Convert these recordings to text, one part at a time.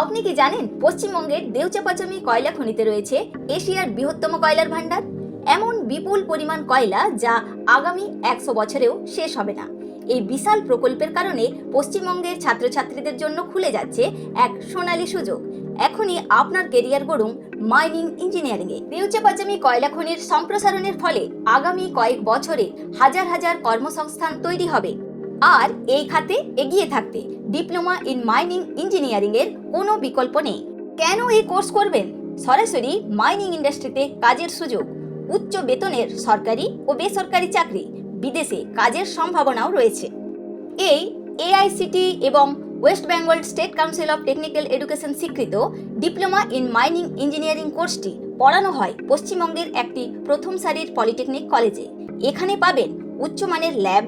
আপনি কি জানেন পশ্চিমবঙ্গের দেউচাপাচামি কয়লা খনিতে রয়েছে এশিয়ার বৃহত্তম কয়লার ভাণ্ডার? এমন বিপুল পরিমাণ কয়লা যা আগামী একশো বছরেও শেষ হবে না। এই বিশাল প্রকল্পের কারণে পশ্চিমবঙ্গের ছাত্রছাত্রীদের জন্য খুলে যাচ্ছে এক সোনালী সুযোগ। এখনই আপনার কেরিয়ার গড়ুন মাইনিং ইঞ্জিনিয়ারিংয়ে। দেউচাপাচামি কয়লা খনির সম্প্রসারণের ফলে আগামী কয়েক বছরে হাজার হাজার কর্মসংস্থান তৈরি হবে। আর এই খাতে এগিয়ে থাকতে ডিপ্লোমা ইন মাইনিং ইঞ্জিনিয়ারিং এর কোনো বিকল্প নেই। কেন এই কোর্স করবেন? সরাসরি মাইনিং ইন্ডাস্ট্রিতে কাজের সুযোগ, উচ্চ বেতনের সরকারি ও বেসরকারি চাকরি, বিদেশে কাজের সম্ভাবনাও রয়েছে। এই এআইসিটি এবং West Bengal State Council of Technical Education স্বীকৃত ডিপ্লোমা ইন মাইনিং ইঞ্জিনিয়ারিং কোর্সটি পড়ানো হয় পশ্চিমবঙ্গের একটি প্রথম সারির পলিটেকনিক কলেজে। এখানে পাবেন উচ্চমানের ল্যাব,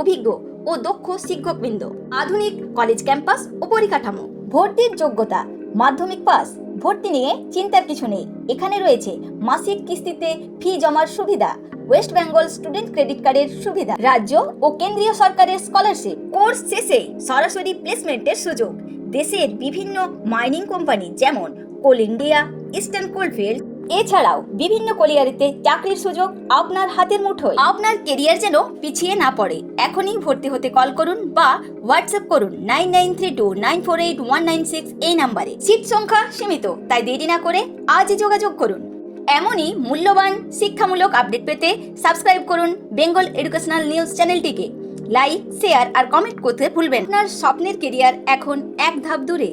অভিজ্ঞ ও দক্ষ শিক্ষকবৃন্দ। আধুনিক কলেজ ক্যাম্পাস ও পরিকাঠামো। ভর্তির যোগ্যতা। মাধ্যমিক পাস। ভর্তি নিয়ে চিন্তার কিছু নেই। এখানে রয়েছে মাসিক কিস্তিতে ফি জমার সুবিধা, ওয়েস্ট বেঙ্গল স্টুডেন্ট ক্রেডিট কার্ডের সুবিধা, রাজ্য ও কেন্দ্রীয় সরকারের স্কলারশিপ। কোর্স শেষে সরাসরি প্লেসমেন্টের সুযোগ। দেশের বিভিন্ন মাইনিং কোম্পানি যেমন কোল ইন্ডিয়া, ইস্টার্ন কোলফিল্ড এছাড়াও বিভিন্ন কলিয়ারিতে চাকরির সুযোগ আপনার হাতের মুঠোয়। আপনার কেরিয়ার যেন পিছিয়ে না পড়ে, এখনই ভর্তি হতে কল করুন বা হোয়াটসঅ্যাপ করুন nine nine three two nine four eight one nine six এই নাম্বারে। সিট সংখ্যা সীমিত, তাই দেরি না করে আজই যোগাযোগ করুন। এমনই মূল্যবান, শিক্ষামূলক আপডেট পেতে সাবস্ক্রাইব করুন বেঙ্গল এডুকেশনাল নিউজ চ্যানেলটিকে। লাইক শেয়ার আর কমেন্ট করতে ভুলবেন। আপনার স্বপ্নের কেরিয়ার এখন এক ধাপ দূরে।